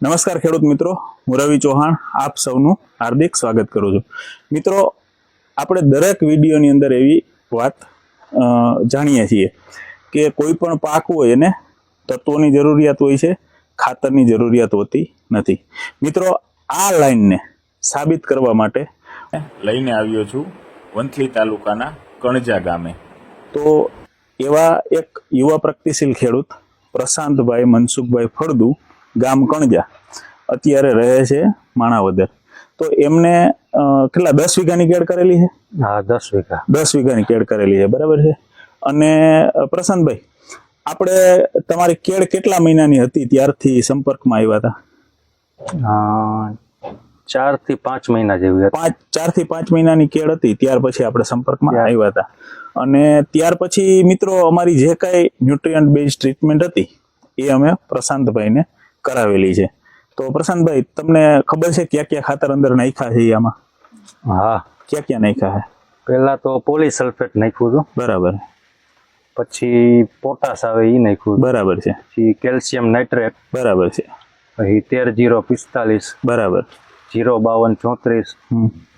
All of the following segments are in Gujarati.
નમસ્કાર ખેડૂત મિત્રો હું રવિ ચૌહાણ આપ સૌનું હાર્દિક સ્વાગત કરું છું. મિત્રો આપણે દરેક વિડીયોની અંદર એવી વાત જાણીએ છીએ કે કોઈ પણ પાક હોય એને તત્વોની જરૂરિયાત હોય છે ખાતરની જરૂરિયાત હોતી નથી. મિત્રો આ લાઈનને સાબિત કરવા માટે લઈને આવ્યો છું વંથલી તાલુકાના કણજા ગામે. તો એવા એક યુવા પ્રગતિશીલ ખેડૂત પ્રશાંતભાઈ મનસુખભાઈ ફળદુ ગામ કણજા. અત્યારે રહે છે માણાવદર. તો એમને કેટલા દસ વીઘાની કેળ કરેલી છે? હા દસ વીઘા. દસ વીઘાની કેળ કરેલી છે બરાબર છે? અને પ્રશાંતભાઈ આપણે તમારી કેળ કેટલા મહિનાની હતી? ત્યારથી સંપર્કમાં આવ્યા હતા. ચારથી પાંચ મહિના જેવી પાંચ ચારથી પાંચ મહિનાની કેળ હતી ત્યાર પછી આપણે સંપર્કમાં આવ્યા હતા. અને ત્યાર પછી મિત્રો અમારી જે કાંઈ ન્યુટ્રિયન્ટ બેઝ ટ્રીટમેન્ટ હતી એ અમે પ્રશાંતભાઈને કરાવેલી છે. તો પ્રશાંતભાઈ તમને ખબર છે ક્યાં ક્યાં ખાતર અંદર નાખ્યા છે આમાં? હા. ક્યાં ક્યાં નાખ્યા છે? પેલા તો પોલીસલ્ફેટ નાખ્યું હતું. બરાબર. પછી પોટાશ આવે એ નાખ્યું બરાબર છે. પછી કેલ્શિયમ નાઇટ્રેટ. બરાબર છે. પછી તેર જીરો પિસ્તાલીસ. બરાબર. જીરો બાવન ચોત્રીસ.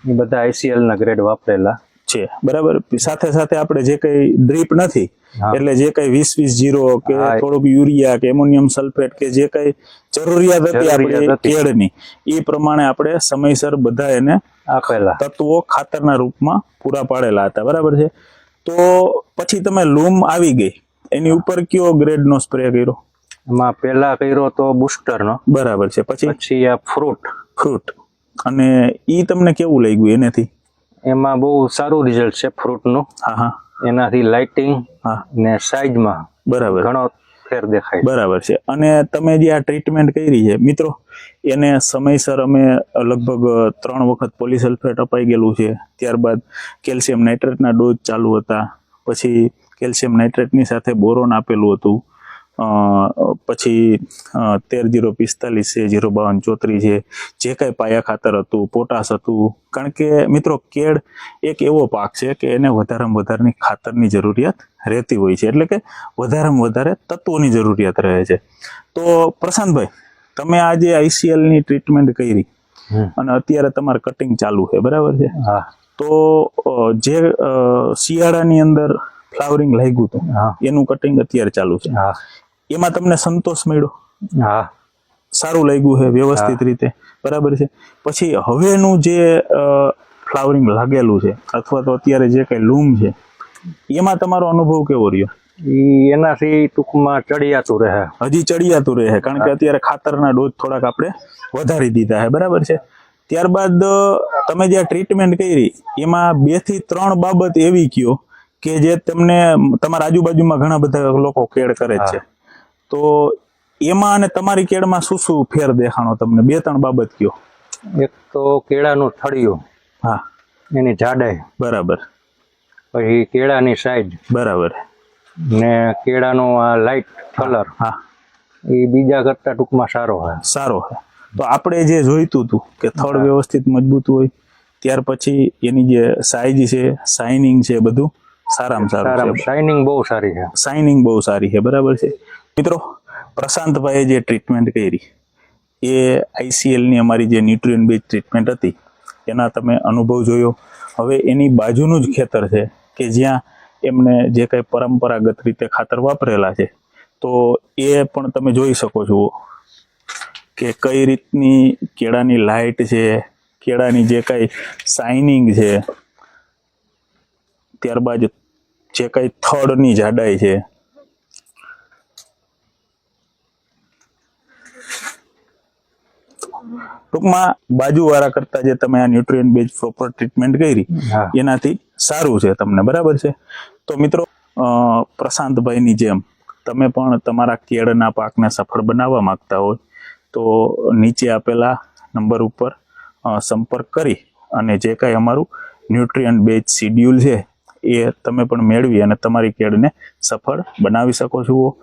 એ બધા આઈસીએલ ના ગ્રેડ વાપરેલા. છે. બરાબર? સાથે સાથે આપણે જે કઈ ડ્રીપ નથી એટલે જે કઈ વીસ વીસ જીરો કે થોડુંક યુરિયા કે એમોનિયમ સલ્ફેટ કે જે કઈ જરૂરિયાત હતી આપણી કેળની એ પ્રમાણે આપણે સમયસર બધા એને આપેલા. તત્વો ખાતરના રૂપમાં પૂરા પાડેલા હતા. બરાબર છે? તો પછી તમે લૂમ આવી ગઈ. એની ઉપર કયો ગ્રેડનો સ્પ્રે કર્યો? એમાં પેલા કર્યો તો બુસ્ટર નો બરાબર છે. પછી? પછી આ ફ્રૂટ. ફ્રૂટ. અને ઈ તમને કેવું લઈ ગયું એનાથી? એમાં બહુ સારું રિઝલ્ટ છે ફ્રૂટનું એનાથી લાઇટિંગ હા. ને સાઇઝમાં બરાબર. ઘણો ફેર દેખાય બરાબર છે. અને તમે જે આ ટ્રીટમેન્ટ કરી છે મિત્રો એને સમયસર અમે લગભગ ત્રણ વખત પોલિસલ્ફેટ અપાઈ ગયેલું છે. ત્યારબાદ કેલ્શિયમ નાઇટ્રેટના ડોઝ ચાલુ હતા. પછી કેલ્શિયમ નાઇટ્રેટની સાથે બોરોન આપેલું હતું. પછી તેર જીરો પિસ્તાલીસ છે જીરો બાવન ચોત્રીસ છે જે કાંઈ પાયા ખાતર હતું પોટાશ હતું કારણ કે મિત્રો કેળ એક એવો પાક છે કે એને વધારેમાં વધારેની ખાતરની જરૂરિયાત રહેતી હોય છે. એટલે કે વધારેમાં વધારે તત્વોની જરૂરિયાત રહે છે. તો પ્રશાંતભાઈ તમે આજે આઈસીએલની ટ્રીટમેન્ટ કરી અને અત્યારે તમારે કટિંગ ચાલુ છે બરાબર છે? હા. તો જે શિયાળાની અંદર ફ્લાવરિંગ લાગ્યું હતું એનું કટિંગ અત્યારે ચાલુ છે. હા. એમાં તમને સંતોષ મળ્યો. હા. સારું લાગ્યું છે વ્યવસ્થિત રીતે. બરાબર છે. પછી હવેનું જે ફ્લાવરિંગ લાગેલું છે અથવા તો અત્યારે જે કઈ લૂમ છે એમાં તમારો અનુભવ કેવો રહ્યો? એનાથી ટૂંકમાં ચડિયાતું રહે. હજી ચડિયાતું રહે કારણ કે અત્યારે ખાતરના ડોઝ થોડાક આપણે વધારી દીધા છે બરાબર છે. ત્યારબાદ તમે જે ટ્રીટમેન્ટ કરી એમાં બેથી ત્રણ બાબત એવી કયો કે જે તમને તમારા આજુબાજુમાં ઘણા બધા લોકો કેળ કરે છે. તો એમાં અને તમારી કેળમાં શું શું ફેર દેખાણો તમને? બે ત્રણ બાબત કયો. એક તો કેળાનું થળિયું હા. એની જાડાઈ. બરાબર. પછી કેળાની સાઈઝ બરાબર. ને કેળાનો આ લાઈટ કલર હા. એ બીજા કરતા ટૂંકમાં સારો હોય. સારો હોય. તો આપણે જે જોઈતું હતું કે થડ વ્યવસ્થિત મજબૂત હોય ત્યાર પછી એની જે સાઈઝ છે શાઇનિંગ છે બધું સારામાં સારું છે. શાઇનિંગ બહુ સારી છે. શાઇનિંગ બહુ સારી છે. બરાબર છે? મિત્રો પ્રશાંતભાઈએ જે ટ્રીટમેન્ટ કરી એ આઈસીએલની અમારી જે ન્યુટ્રિયન બેઝ ટ્રીટમેન્ટ હતી એના તમે અનુભવ જોયો. હવે એની બાજુનું જ ખેતર છે કે જ્યાં એમને જે કંઈ પરંપરાગત રીતે ખાતર વાપરેલા છે. તો એ પણ તમે જોઈ શકો છો કે કઈ રીતની કેળાની લાઇટ છે કેળાની જે કાંઈ શાઇનિંગ છે ત્યારબાદ જે કાંઈ થડની જાડાઈ છે. ટૂંકમાં બાજુવાળા કરતા જે તમે આ ન્યુટ્રિયન બેઝ પ્રોપર ટ્રીટમેન્ટ કરી એનાથી સારું છે તમને બરાબર છે? તો મિત્રો પ્રશાંતભાઈની જેમ તમે પણ તમારા કેળના પાકને સફળ બનાવવા માંગતા હોય તો નીચે આપેલા નંબર ઉપર સંપર્ક કરી અને જે કાંઈ અમારું ન્યુટ્રિયન બેઝ શિડ્યુલ છે એ તમે પણ મેળવી અને તમારી કેડને સફળ બનાવી શકો છો.